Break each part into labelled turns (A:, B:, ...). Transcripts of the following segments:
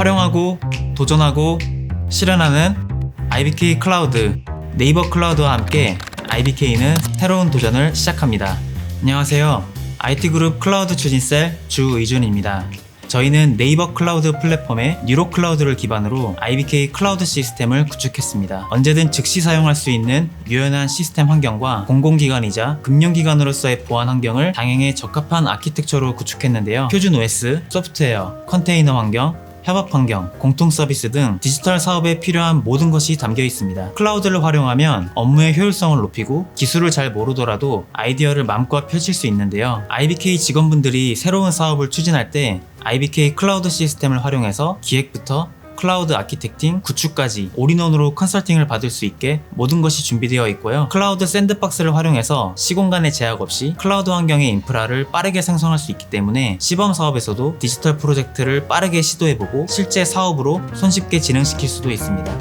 A: 활용하고 도전하고 실현하는 IBK 클라우드 네이버 클라우드와 함께 IBK는 새로운 도전을 시작합니다. 안녕하세요. IT그룹 클라우드 추진셀 주의준입니다. 저희는 네이버 클라우드 플랫폼의 뉴로 클라우드를 기반으로 IBK 클라우드 시스템을 구축했습니다. 언제든 즉시 사용할 수 있는 유연한 시스템 환경과 공공기관이자 금융기관으로서의 보안 환경을 당행에 적합한 아키텍처로 구축했는데요. 표준 OS, 소프트웨어, 컨테이너 환경, 협업 환경, 공통 서비스 등 디지털 사업에 필요한 모든 것이 담겨 있습니다. 클라우드를 활용하면 업무의 효율성을 높이고 기술을 잘 모르더라도 아이디어를 마음껏 펼칠 수 있는데요. IBK 직원분들이 새로운 사업을 추진할 때 IBK 클라우드 시스템을 활용해서 기획부터 클라우드 아키텍팅, 구축까지 올인원으로 컨설팅을 받을 수 있게 모든 것이 준비되어 있고요. 클라우드 샌드박스를 활용해서 시공간의 제약 없이 클라우드 환경의 인프라를 빠르게 생성할 수 있기 때문에 시범 사업에서도 디지털 프로젝트를 빠르게 시도해보고 실제 사업으로 손쉽게 진행시킬 수도 있습니다.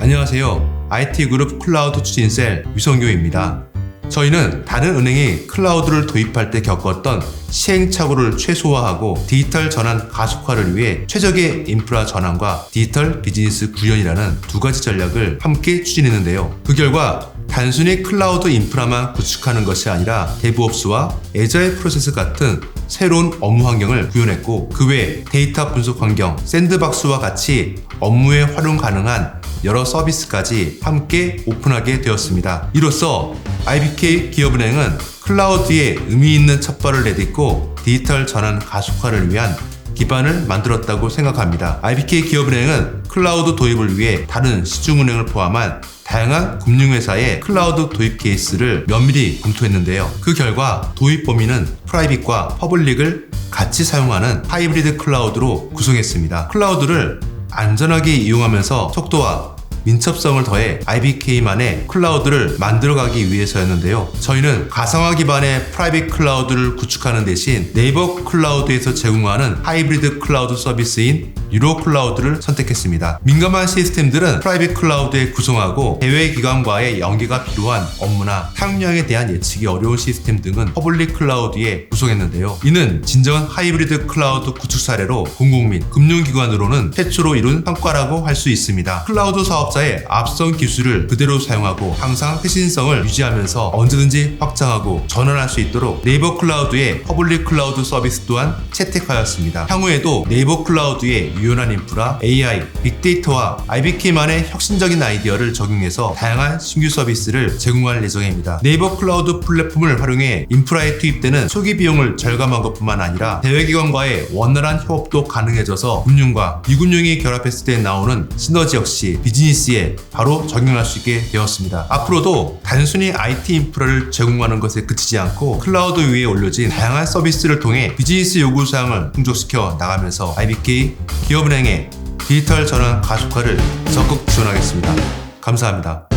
B: 안녕하세요. IT그룹 클라우드 추진셀 유성교입니다. 저희는 다른 은행이 클라우드를 도입할 때 겪었던 시행착오를 최소화하고 디지털 전환 가속화를 위해 최적의 인프라 전환과 디지털 비즈니스 구현이라는 두 가지 전략을 함께 추진했는데요. 그 결과 단순히 클라우드 인프라만 구축하는 것이 아니라 데브옵스와 에자일 프로세스 같은 새로운 업무 환경을 구현했고 그 외 데이터 분석 환경, 샌드박스와 같이 업무에 활용 가능한 여러 서비스까지 함께 오픈하게 되었습니다. 이로써 IBK 기업은행은 클라우드에 의미 있는 첫발을 내딛고 디지털 전환 가속화를 위한 기반을 만들었다고 생각합니다. IBK 기업은행은 클라우드 도입을 위해 다른 시중은행을 포함한 다양한 금융회사의 클라우드 도입 케이스를 면밀히 검토했는데요. 그 결과 도입 범위는 프라이빗과 퍼블릭을 같이 사용하는 하이브리드 클라우드로 구성했습니다. 클라우드를 안전하게 이용하면서 속도와 민첩성을 더해 IBK만의 클라우드를 만들어가기 위해서였는데요. 저희는 가상화 기반의 프라이빗 클라우드를 구축하는 대신 네이버 클라우드에서 제공하는 하이브리드 클라우드 서비스인 유로 클라우드를 선택했습니다. 민감한 시스템들은 프라이빗 클라우드에 구성하고 해외 기관과의 연계가 필요한 업무나 사용량에 대한 예측이 어려운 시스템 등은 퍼블릭 클라우드에 구성했는데요. 이는 진정한 하이브리드 클라우드 구축 사례로 공공 및 금융기관으로는 최초로 이룬 성과라고 할 수 있습니다. 클라우드 사업자의 앞선 기술을 그대로 사용하고 항상 혁신성을 유지하면서 언제든지 확장하고 전환할 수 있도록 네이버 클라우드의 퍼블릭 클라우드 서비스 또한 채택하였습니다. 향후에도 네이버 클라우드의 유연한 인프라, AI, 빅데이터와 IBK만의 혁신적인 아이디어를 적용해서 다양한 신규 서비스를 제공할 예정입니다. 네이버 클라우드 플랫폼을 활용해 인프라에 투입되는 초기 비용을 절감한 것뿐만 아니라 대외기관과의 원활한 협업도 가능해져서 금융과 비금융이 결합했을 때 나오는 시너지 역시 비즈니스에 바로 적용할 수 있게 되었습니다. 앞으로도 단순히 IT 인프라를 제공하는 것에 그치지 않고 클라우드 위에 올려진 다양한 서비스를 통해 비즈니스 요구사항을 충족시켜 나가면서 IBK 기업은행의 디지털 전환 가속화를 적극 지원하겠습니다. 감사합니다.